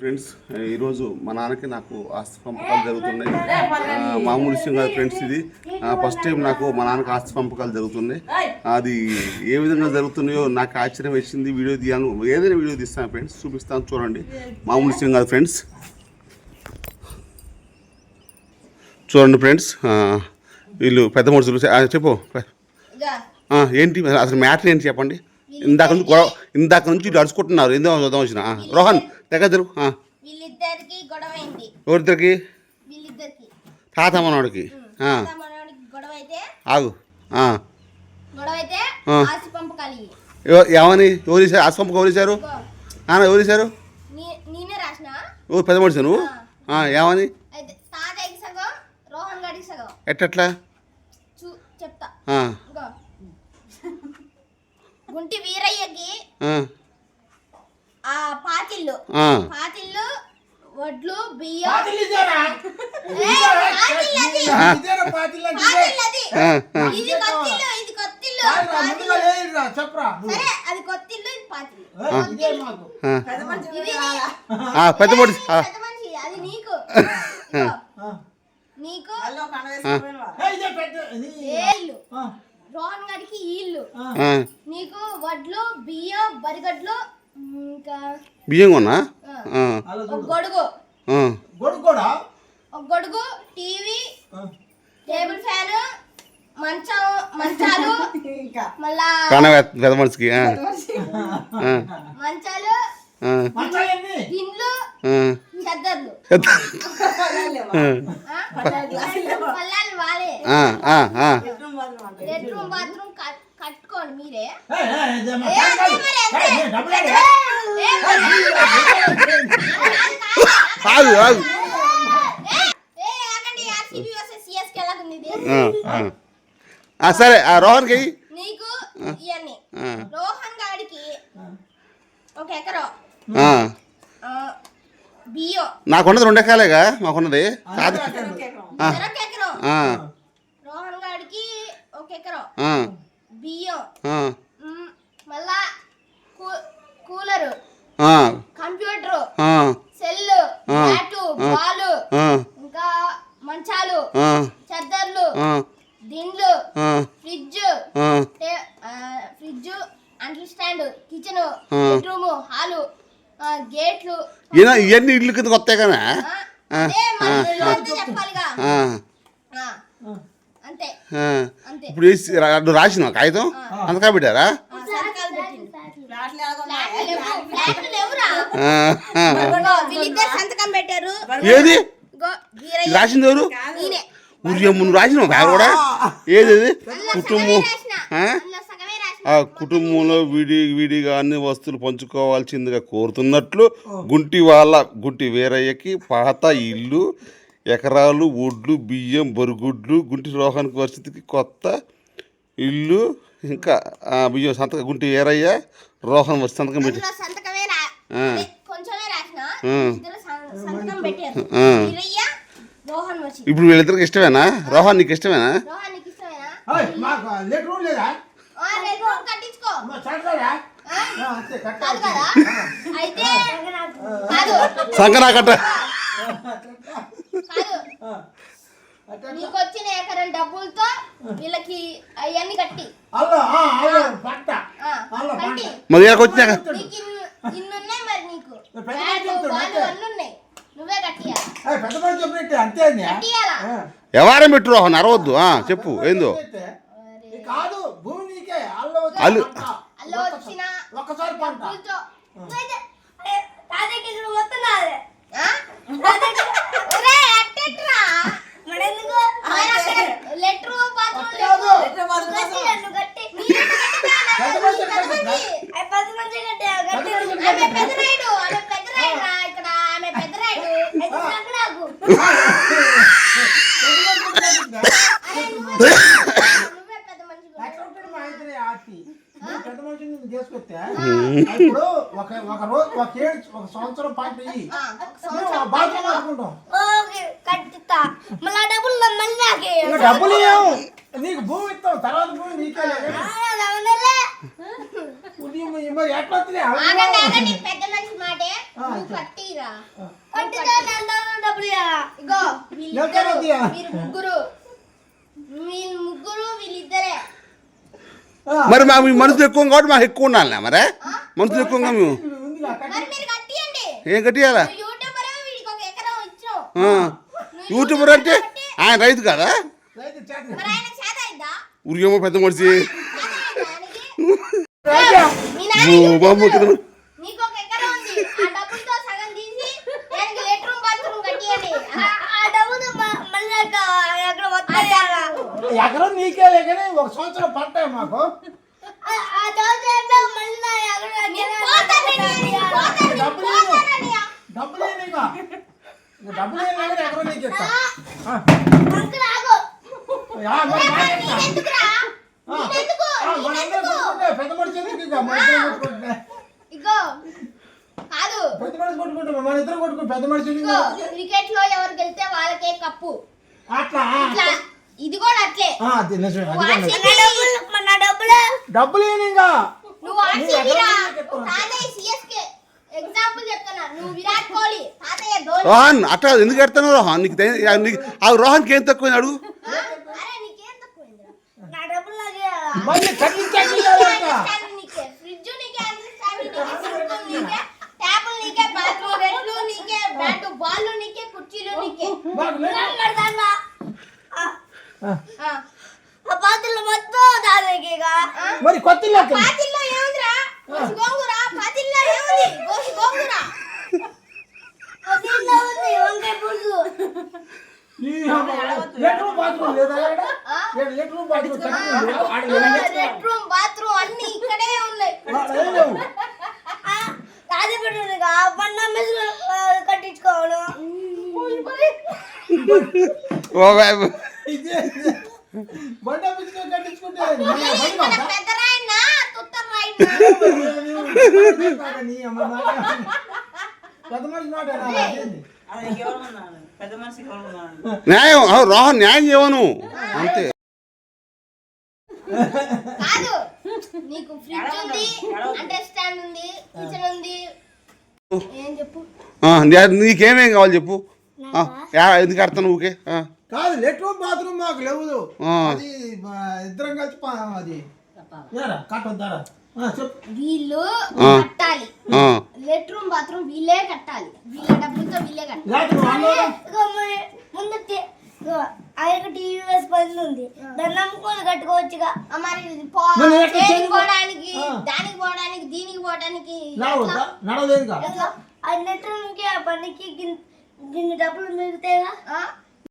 Friends ఈరోజు మా నాన్నకి నాకు ఆస్తి పంపకాలు జరుగుతున్నాయి మామూలు విషయం కాదు ఫ్రెండ్స్ ఇది. ఫస్ట్ టైం నాకు మా నాన్నకి ఆస్తి పంపకాలు జరుగుతున్నాయి. అది ఏ విధంగా జరుగుతున్నాయో నాకు ఆశ్చర్యం వేసింది. వీడియో తీయాను ఏదైనా వీడియో తీస్తాను ఫ్రెండ్స్ చూపిస్తాను చూడండి. మామూలు విషయం కాదు ఫ్రెండ్స్ చూడండి ఫ్రెండ్స్ వీళ్ళు పెద్ద మనుషులు చెప్పు. ఏంటి అసలు మ్యాటర్ ఏంటి చెప్పండి? ఇందాక నుంచి గొడవ ఇందాక నుంచి నడుచుకుంటున్నారు అడుచుకుంటున్నారు ఎందుకు చూద్దాం వచ్చిన. రోహన్ దగ్గర ఆ, వీళ్ళిద్దరికి ఎవరిద్దరికి? వీళ్ళిద్దరికి. తాత గొడవ అయితే ఆగు. గొడవ అయితే ఏమని ఎవరు ఇచ్చారు ఆస్పంపకు ఎవరు ఇచ్చారు నాన్న ఎవరు ఇచ్చారు నేనే రాసిన? పెద్ద మనిషి నువ్వు? ఏమని అయితే తాతయ్యకి సగం? రోహన్ గారికి సగం? ఎట్టట్లా? చూ చెప్తా. గుంటి వీరయ్యకి ఆ, పాతిల్లు. ఆ. పాతిల్లు వడ్లు బియ్యం. ఇది కొత్తిల్లు ఇది చెప్పురా. సరే అది కొత్తిల్లు ఇది పాతిల్లు. పెద్ద మనిషి ఆ, పెద్ద మనిషి. అది నీకు. నీకు రోహన్ గారికి ఇల్లు. నీకు వడ్లు బియ్యం బరిగడ్లు ఇంకా బియ్యం కొన్నా? ఒక. గొడుగు. గొడుగు కూడా? ఒక గొడుగు టీవీ. టేబుల్ ఫ్యాన్ మంచం మంచాలు మళ్ళా కానా పెద్ద- మనిషికి మంచాలు. చెద్దర్లు? పల్లాలు వాలే. ఆ. ఆ, సరే ఆ. నీకు ఇవన్నీ రోహన్ గాడికి ఒక ఎకరం. ఆ. ఆ, బియ్యం. నాకున్నది రెండు ఎకరాలేగా మాకున్నది. కాదు. రోహన్ గాడికి ఒక ఎకరం. ఆ, బియ్యం ఆ, మ్, మళ్ళా కూ- కూలరు ఆ, కంప్యూటరు ఆ, సెల్ ఆ. బ్యాటు బాలు ఇంకా మంచాలు ఆ, చెద్దర్లు దిండ్లు ఫ్రిడ్జ్ ఫ్రిడ్జ్ అంట్లు స్టాండ్ కిచెన్. బెడ్రూమ్ హాలు ఆ, గేట్లు. ఇవన్నీ ఇల్లు కింద వస్తాయి కదా? అంతా. అంతే. అంతే. ఇప్పుడు రాసిన కాగితం? అంతకా పెట్టారా ఆ, సంతకాలు పెట్టింది. ఫ్లాట్లు లేవు, ఫ్లాట్లు లేవురా ఆ, ఆ. ఇగో, వీళ్ళిద్దరు సంతకం పెట్టారు ఏది? రాసింది ఎవరు? నువ్వు రాసినావు కాదు కూడా? ఏది కుటుంబం. రాసిన. రాసిన. కుటుంబంలో విడి విడిగా అన్ని వస్తువులు పంచుకోవాల్సిందిగా కోరుతున్నట్లు గుంటి వాళ్ళ గుంటి వీరయ్యకి పాత ఇల్లు ఎకరాలు ఒడ్లు బియ్యం బొరుగుడ్లు గుంటి రోహన్ పరిస్థితికి కొత్త ఇల్లు ఇంకా బియ్యం సంతకం గుంటి వీరయ్య రోహన్ వచ్చి సంతకం పెట్టి. ఇప్పుడు వీళ్ళిద్దరికి ఇష్టమేనా? రోహన్ నీకు ఇష్టమేనా? రోహన్ నీకు ఇష్టమేనా? ఏయ్, మాకు లెటర్ రూమ్ లేదా? ఆ, రేపు రూమ్ కట్టించుకో. మా చదవరా? ఆ? ఆ, అంతే కాదు కట్టాలి. కదా? అయితే కాదు. సంకనా కట్ట కాదు ఆ. అట్ట, అట్ట. నీకు వచ్చిన ఎకరం డబ్బులతో వీళ్ళకి అవన్నీ కట్టి. మరి నీకు నువ్వే కట్టియాలి? అంతే ఆ. ఎవరం పెట్టు రోహన్? అరవద్దు. ఆ, చెప్పు ఏందో? కాదు భూమి నీకే అల్లో వచ్చి అల్లు- పంట. అల్ల వచ్చిన ఒక్కసారి పంట డబ్బులతో నువ్వైతే, అరే, తాతయ్యకి ఇక్కడ మొత్తం నాదే. ఆ? ఒరే, అట్టెట్రా? మరి లెటరు, బాత్రూమ్ కాదు. లేవు. గట్టి, నువ్వు గట్టి. నీళ్ళు గట్టిగా, పెద్ద నాకు మనిషి పెద్ద కట్టిందా? మనిషి. అయ్య, పెద్ద మనిషి కట్టావు, గట్టి. పెద్ద మనిషి ఆమె కట్టిందా? పెద్ద రాయుడు, ఆమె పెద్ద రాయుడురా, ఇక్కడ ఆమె పెద్ద రాయుడు. అయితే సంకనాకు. పెద్ద మనిషి కట్టిందా? అరే, నువ్వే నువ్వే పెద్ద మనిషి కూడా. ఎక్కడ ఉంటుంది మా ఇద్దరి ఆర్తి? నేను పెద్ద మనిషిని నేను చేసుకొస్తే ఇప్పుడు ఒక ఒక రోజు ఒక ఏడు ఒక సంవత్సరం పాటు బాధ్యత పట్టుకుంటాం ఓకే, కట్టిస్తా. డబ్బులు మళ్ళీ నాకే. డబ్బులు ఇవ్వము. నీకు భూమి ఇస్తాం తర్వాత భూమి నీకే లేదు ఎట్లా వస్తున్నాయి? పెద్ద మనిషి మాటే డబ్బులు ఇగో వీళ్ళిద్దరు మీరు ముగ్గురు. వీళ్ళు ముగ్గురు వీళ్ళిద్దరే. మరి మా మనుషులు ఎక్కువ కాబట్టి మాకు ఎక్కువ ఉండాలి మరే? మనుషులు ఎక్కువగా మేము. ఏం కట్టియాలా? యూట్యూబర్? అంటే ఆయన రైతు కదా? ఊరికేమో పెద్ద మనిషి. బాబు కింద నీకు ఒక ఎకరం ఉంది ఆ డబ్బులతో సగం తీసి దానికి లెటర్ బాత్రూమ్ కట్టియండి ఆ డబ్బులు మళ్ళీ అక్కడ వస్తాయి ఎకరం నీకే లేకనే ఒక సంవత్సరం పట్టాయి మాకు. డబ్బులు. డబ్బులు ఎకరం నీకు ఇస్తా. పెద్ద మనిషి. ఇగో కాదు పెద్ద మనిషి కొట్టుకుంటే మన ఇద్దరం కొట్టుకుంటే పెద్ద మనిషి ఎందుకు? ఇగో క్రికెట్లో ఎవరు గెలిస్తే వాళ్ళకే కప్పు. అట్లా ఇది కూడా అట్లే. డబ్బులు రోహన్ అట్లా ఎందుకు కడతాను రోహన్? నీకు ఆ, నీకు ఆ రోహన్కి ఏం తక్కువ అడుగు. నీకేం బాల్ నీకే కుర్చీలు నీకే. ఆ. పాతిల్లో మొత్తం మరి కొత్త ఇల్లు ఎక్కడ? పాతిల్లో ఏముందిరా? గోసి గోంగూర పాతిల్లో ఏముంది? గోసి గోంగూర. పాతిల్లో ఉంది వంకాయ పులుసు. ఈ లెటర్ బాత్రూమ్ లేదా అన్ని ఇక్కడే ఉన్నాయి. మెస్ కట్టించుకోవాలి. ఓ బాబు. ఇదే. బండ పిచ్చుకొని కట్టించుకుంటే? పెద్ద తుత్తర నీ అమ్మ మాట? పెద్ద మనిషి మాట పెద్ద న్యాయం ఆ, రోహన్ న్యాయం చేయవను అంతే. కాదు. నీకు ఫ్రిడ్జ్ ఉంది అంటే స్టాండ్ ఉంది కిచెన్ ఉంది. ఏం చెప్పు? ఆ, నీ- నీకేమేం కావాలి చెప్పు? ఎందుకు కడతాను ఊకే ఆ, కాదు లెటర్ బాత్రూమ్ మాకు లేవు ఆ. అది ఆ, ఇద్దరం కలిసి పా- అది. ఏరా కట్టొద్దారా ఆ, చెప్పు. వీళ్ళు ఆ. కట్టాలి. ఆ. లెట్రూమ్ బాత్రూమ్ వీళ్ళే కట్టాలి. వీళ్ళ డబ్బులతో వీళ్ళే కట్టాలి? ముందు ఆయన టీవీఎస్ పనులు ఉంది. దాన్ని నమ్ముకొని కట్టుకోవచ్చుగా. మరి? పోవడానికి ఆ. దానికి పోవడానికి దీనికి పోవడానికి ఆ లెట్రూమ్కి ఆ పనికి గిన్- గిన్ని డబ్బులు మిగులుతాయిగా